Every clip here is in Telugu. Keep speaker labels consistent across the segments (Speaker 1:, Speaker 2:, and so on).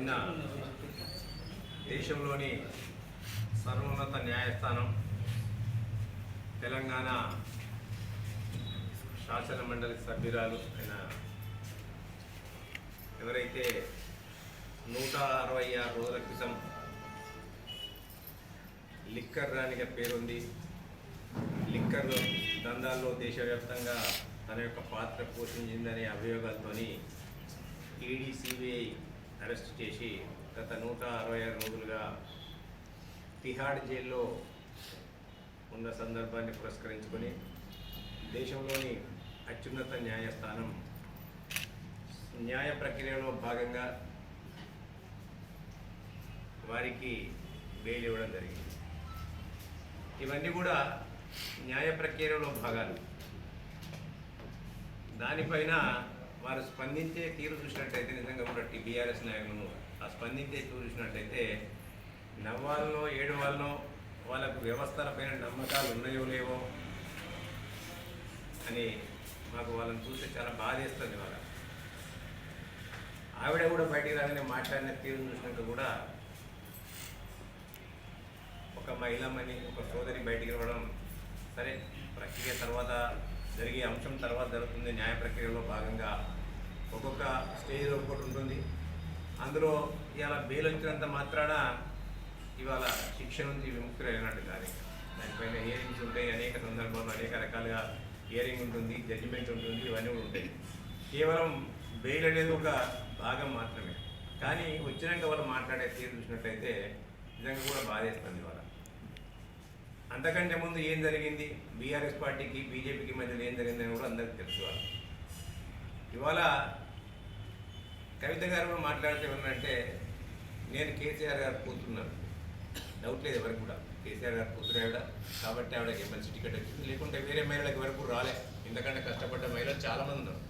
Speaker 1: నిన్న దేశంలోని సర్వోన్నత న్యాయస్థానం తెలంగాణ శాసన మండలి సభ్యురాలు అయిన ఎవరైతే నూట అరవై ఆరు రోజుల క్రితం లిక్కర్ రాణిగా పేరుంది లిక్కర్ దందాల్లో దేశవ్యాప్తంగా తన యొక్క పాత్ర పోషించిందనే అభియోగాలతోని ఈడీ సిబిఐ అరెస్ట్ చేసి గత నూట అరవై ఆరు రోజులుగా తిహాడ్ జైల్లో ఉన్న సందర్భాన్ని పురస్కరించుకొని దేశంలోని అత్యున్నత న్యాయస్థానం న్యాయ ప్రక్రియలో భాగంగా వారికి బెయిల్ ఇవ్వడం జరిగింది. ఇవన్నీ కూడా న్యాయ ప్రక్రియలో భాగాలు. దానిపైన వారు స్పందించే తీరు చూసినట్టయితే నిజంగా కూడా బీఆర్ఎస్ నాయకులను ఆ స్పందించే తీరు చూసినట్టయితే నవ్వాలనో ఏడవాలనో వాళ్ళకు వ్యవస్థలపైన నమ్మకాలు ఉన్నాయో లేవో అని మాకు వాళ్ళని చూస్తే చాలా బాధేస్తుంది వాళ్ళ ఆవిడ కూడా బయటికి రాగానే మాట్లాడిన తీరు చూసినాక కూడా ఒక మహిళమని ఒక సోదరి బయటికి రావడం సరే ప్రక్రియ తర్వాత జరిగే అంశం తర్వాత జరుగుతుంది. న్యాయ ప్రక్రియలో భాగంగా ఒక్కొక్క స్టేజ్ ఒక్కొక్కటి ఉంటుంది. అందులో ఇవాళ బెయిల్ వచ్చినంత మాత్రాన ఇవాళ శిక్ష నుంచి విముక్తులైనట్టు కానీ దానిపైన హియరింగ్స్ ఉంటాయి. అనేక సందర్భాల్లో అనేక రకాలుగా హియరింగ్ ఉంటుంది జడ్జిమెంట్ ఉంటుంది ఇవన్నీ కూడా ఉంటాయి. కేవలం బెయిల్ అనేది ఒక భాగం మాత్రమే. కానీ వచ్చినాక వాళ్ళు మాట్లాడే తీరు చూసినట్టయితే నిజంగా కూడా బాధేస్తుంది వాళ్ళ అంతకంటే ముందు ఏం జరిగింది? బీఆర్ఎస్ పార్టీకి బీజేపీకి మధ్యలో ఏం జరిగిందని కూడా అందరికీ తెలుసు ఇవాళ కవిత గారు కూడా మాట్లాడితే ఏమన్నంటే నేను కేసీఆర్ గారు కూతున్నాను డౌట్ లేదు ఎవరికి కూడా. కేసీఆర్ గారు కూతురు ఆవిడ. కాబట్టి ఆవిడకి ఎమ్మెల్సీ టికెట్ వచ్చింది. లేకుంటే వేరే మహిళలకు వరకు రాలే. ఇంతకంటే కష్టపడ్డ మహిళలు చాలామంది ఉన్నారు.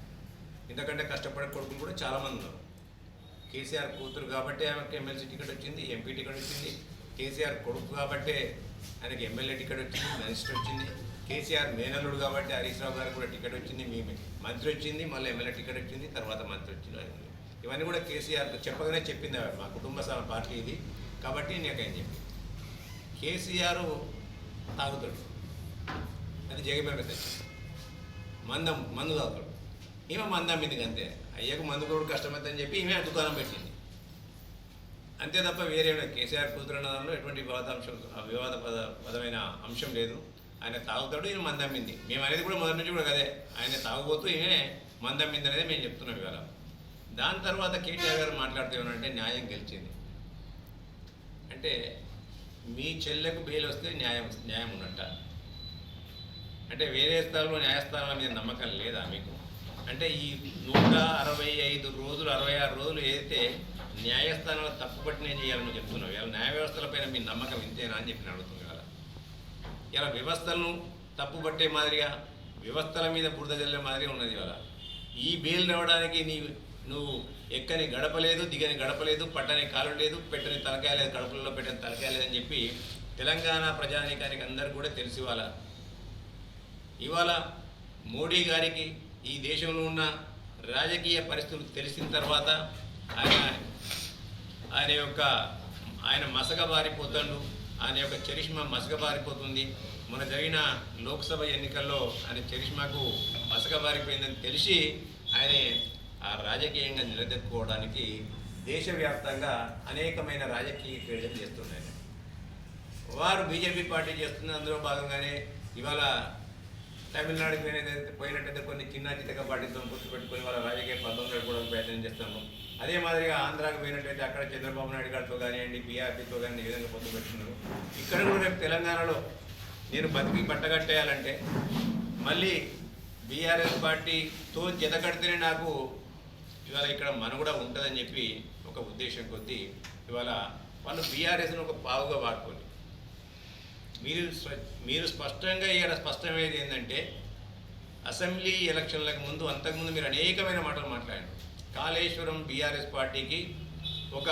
Speaker 1: ఇంతకంటే కష్టపడే కొడుకులు కూడా చాలామంది ఉన్నారు. కేసీఆర్ కూతురు కాబట్టి ఆమెకు ఎమ్మెల్సీ టికెట్ వచ్చింది ఎంపీ టికెట్ వచ్చింది. కేసీఆర్ కొడుకు కాబట్టే ఆయనకి ఎమ్మెల్యే టికెట్ వచ్చింది మినిస్టర్ వచ్చింది కేసీఆర్ మేనల్లుడు కాబట్టి హరీష్ రావు గారికి కూడా టికెట్ వచ్చింది మీ మంత్రి వచ్చింది మళ్ళీ ఎమ్మెల్యే టికెట్ వచ్చింది తర్వాత మంత్రి వచ్చింది ఇవన్నీ కూడా కేసీఆర్ చెప్పగానే చెప్పింది మా కుటుంబ సభ పార్టీ ఇది కాబట్టి నాకేం చెప్పి కేసీఆర్ తాగుతాడు. అది జగన్ తెచ్చి మందం మందు తాగుతాడు. ఈమె మందం మీదకి అంతే? అయ్యకు మందు కూడా కష్టమైందని చెప్పి ఈమె దుకాణం పెట్టింది. అంతే తప్ప వేరే కేసీఆర్ కూతురు దానిలో ఎటువంటి వివాదాంశం వివాద పద పదమైన అంశం లేదు. ఆయన తాగుతాడు ఈయన మందమ్మింది. మేము అనేది కూడా మొదటి నుంచి కూడా కదే ఆయన తాగుబోతూ ఈమె మందమ్మింది అనేది మేము చెప్తున్నాం ఇవాళ. దాని తర్వాత కేటీఆర్ గారు మాట్లాడితే ఏమనంటే న్యాయం గెలిచింది. అంటే మీ చెల్లెకు బెయిల్ వస్తే న్యాయం న్యాయం ఉన్నట్ట. అంటే వేరే స్థలంలో న్యాయస్థానాల మీద నమ్మకం లేదా మీకు? అంటే ఈ నూట అరవై ఐదు రోజులు అరవై ఆరు రోజులు ఏదైతే న్యాయస్థానంలో తప్పుపట్టి నేను చేయాలని చెప్తున్నావు ఇలా న్యాయ వ్యవస్థలపైన మీ నమ్మకం ఇంతేనా అని చెప్పి అడుగుతుంది కదా ఇలా వ్యవస్థలను తప్పుపట్టే మాదిరిగా వ్యవస్థల మీద బురద జల్లే మాదిరిగా ఉన్నది ఇవాళ. ఈ బెయిల్ రావడానికి నీ నువ్వు ఎక్కని గడపలేదు దిగని గడపలేదు పట్టని కాలు లేదు పెట్టని తలకాయ లేదు కడుపులలో పెట్టని తలకాయ లేదని చెప్పి తెలంగాణ ప్రజానీకానికి అందరు కూడా తెలిసి ఇవాళ. ఇవాళ మోడీ గారికి ఈ దేశంలో ఉన్న రాజకీయ పరిస్థితులు తెలిసిన తర్వాత ఆయన ఆయన యొక్క ఆయన మసగబారిపోతాడు ఆయన యొక్క చరిష్మా మసగబారిపోతుంది మన జరిగిన లోక్సభ ఎన్నికల్లో ఆయన చరిష్మాకు మసగబారిపోయిందని తెలిసి ఆయన ఆ రాజకీయంగా నిలదొక్కుకోవడానికి దేశవ్యాప్తంగా అనేకమైన రాజకీయ క్రీడలు చేస్తున్నాయి వారు బీజేపీ పార్టీ చేస్తున్న అందులో భాగంగానే ఇవాళ తమిళనాడుకి పోయినట్టయితే పోయినట్టయితే కొన్ని చిన్న చితక పార్టీతో గుర్తుపెట్టుకుని వాళ్ళ రాజకీయ పద్ధతులు నడుపుకోవడానికి ప్రయత్నం చేస్తాము. అదే మాదిరిగా ఆంధ్రాకి పోయినట్టయితే అక్కడ చంద్రబాబు నాయుడు గారితో కానివ్వండి బీఆర్పీతో కానీ ఏ విధంగా పొత్తు పెట్టుకున్నారు. ఇక్కడ కూడా రేపు తెలంగాణలో నేను బతికి పట్టగట్టేయాలంటే మళ్ళీ బీఆర్ఎస్ పార్టీతో జత కడితేనే నాకు ఇవాళ ఇక్కడ మనుగడ ఉంటుందని చెప్పి ఒక ఉద్దేశం కొద్దీ ఇవాళ వాళ్ళు బీఆర్ఎస్ను ఒక పావుగా వాడుకోండి. మీరు మీరు స్పష్టంగా ఇక్కడ స్పష్టమయ్యేది ఏంటంటే అసెంబ్లీ ఎలక్షన్లకు ముందు అంతకుముందు మీరు అనేకమైన మాటలు మాట్లాడారు. కాళేశ్వరం బీఆర్ఎస్ పార్టీకి ఒక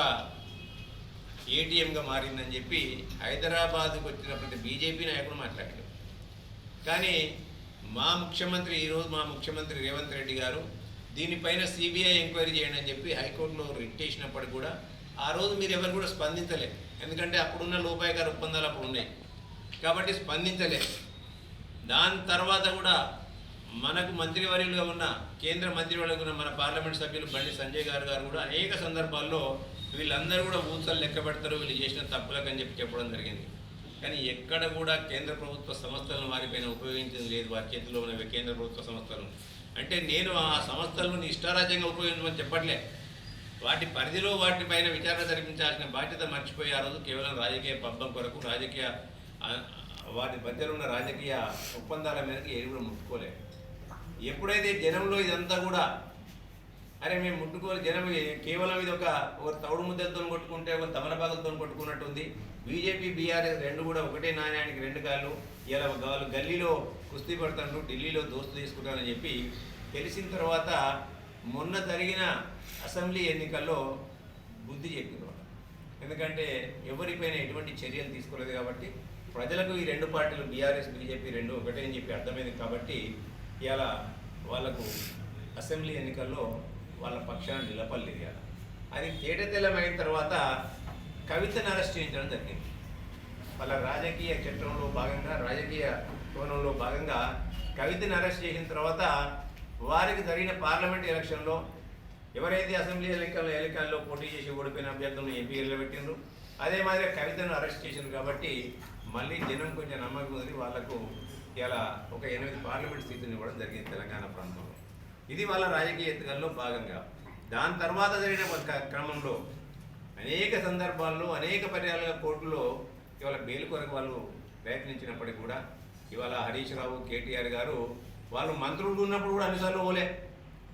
Speaker 1: ఏటీఎంగా మారిందని చెప్పి హైదరాబాద్కు వచ్చిన ప్రతి బీజేపీ నాయకుడు మాట్లాడారు. కానీ మా ముఖ్యమంత్రి ఈరోజు మా ముఖ్యమంత్రి రేవంత్ రెడ్డి గారు దీనిపైన సిబిఐ ఎంక్వైరీ చేయండి అని చెప్పి హైకోర్టులో రిట్ చేసినప్పటికి కూడా ఆ రోజు మీరు ఎవరు కూడా స్పందించలే ఎందుకంటే అప్పుడున్న లోపాయకార ఒప్పందాలు అప్పుడు ఉన్నాయి. కాబట్టి స్పందించలేదు దాని తర్వాత కూడా మనకు మంత్రివర్యులుగా ఉన్న కేంద్ర మంత్రివర్యులుగా ఉన్న మన పార్లమెంట్ సభ్యులు బండి సంజయ్ గారు గారు కూడా అనేక సందర్భాల్లో వీళ్ళందరూ కూడా ఊసలు లెక్క పెడతారు వీళ్ళు చేసిన తప్పులకు అని చెప్పి చెప్పడం జరిగింది. కానీ ఎక్కడ కూడా కేంద్ర ప్రభుత్వ సంస్థలను వారిపైన ఉపయోగించింది లేదు. వారి చేతిలో ఉన్న కేంద్ర ప్రభుత్వ సంస్థలను అంటే నేను ఆ సంస్థలను ఇష్టారాజ్యంగా ఉపయోగించమని చెప్పట్లే. వాటి పరిధిలో వాటిపైన విచారణ జరిపించాల్సిన బాధ్యత మర్చిపోయి ఆ రోజు కేవలం రాజకీయ పబ్బం కొరకు రాజకీయ వాటి మధ్యలో ఉన్న రాజకీయ ఒప్పందాల మేరకు ఏది కూడా ముట్టుకోలే ఎప్పుడైతే జనంలో ఇదంతా కూడా అరే మేము ముట్టుకోవాలి జనం కేవలం ఇది ఒక ఒక తౌడు ముద్దలతో కొట్టుకుంటే ఒక తమలపాకులతో కొట్టుకున్నట్టుంది బీజేపీ బీఆర్ఎస్ రెండు కూడా ఒకటే నాణ్యానికి రెండు కాళ్ళు ఇలా వాళ్ళు గల్లీలో కుస్తీ పడుతుండ్రు ఢిల్లీలో దోస్తు తీసుకుంటారని చెప్పి తెలిసిన తర్వాత మొన్న జరిగిన అసెంబ్లీ ఎన్నికల్లో బుద్ధి చెప్పింది ఎందుకంటే ఎవరిపైన ఎటువంటి చర్యలు తీసుకోలేదు కాబట్టి ప్రజలకు ఈ రెండు పార్టీలు బీఆర్ఎస్ బీజేపీ రెండు ఒకటే అని చెప్పి అర్థమైంది కాబట్టి ఇలా వాళ్ళకు అసెంబ్లీ ఎన్నికల్లో వాళ్ళ పక్షాన్ని నిలపలేదు ఇలా అది తేటతెల్లమైన తర్వాత కవితను అరెస్ట్ చేయించడం జరిగింది. వాళ్ళ రాజకీయ చట్టంలో భాగంగా రాజకీయ కోణంలో భాగంగా కవితను అరెస్ట్ చేసిన తర్వాత వారికి జరిగిన పార్లమెంట్ ఎలక్షన్లో ఎవరైతే అసెంబ్లీ ఎన్నికల్లో ఎన్నికల్లో పోటీ చేసి ఓడిపోయిన అభ్యర్థులను ఎంపీ నిలబెట్టిండ్రు అదే మాదిరిగా కవితను అరెస్ట్ చేసిండ్రు కాబట్టి మళ్ళీ జనం కొంచెం నమ్మకం వదిలి వాళ్ళకు ఇలా ఒక ఎనిమిది పార్లమెంట్ సీట్లు ఇవ్వడం జరిగింది తెలంగాణ ప్రాంతంలో. ఇది వాళ్ళ రాజకీయ ఎత్తుగల్లో భాగంగా. దాని తర్వాత జరిగిన క్రమంలో అనేక సందర్భాల్లో అనేక పర్యాలుగా కోర్టులో ఇవాళ బెయిల్ కొరకు వాళ్ళు ప్రయత్నించినప్పటికీ కూడా ఇవాళ హరీష్ రావు కేటీఆర్ గారు వాళ్ళు మంత్రులు ఉన్నప్పుడు కూడా అన్నిసార్లు పోలే.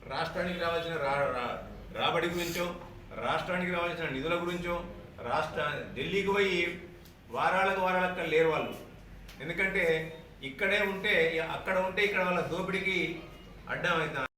Speaker 1: రాష్ట్రానికి రావాల్సిన రా రా- రాబడి గురించో రాష్ట్రానికి రావాల్సిన నిధుల గురించో రాష్ట్ర ఢిల్లీకి పోయి వారాలకు వారాలకు లేరు వాళ్ళు. ఎందుకంటే ఇక్కడే ఉంటే అక్కడ ఉంటే ఇక్కడ వాళ్ళ దోపిడికి అడ్డం అవుతా.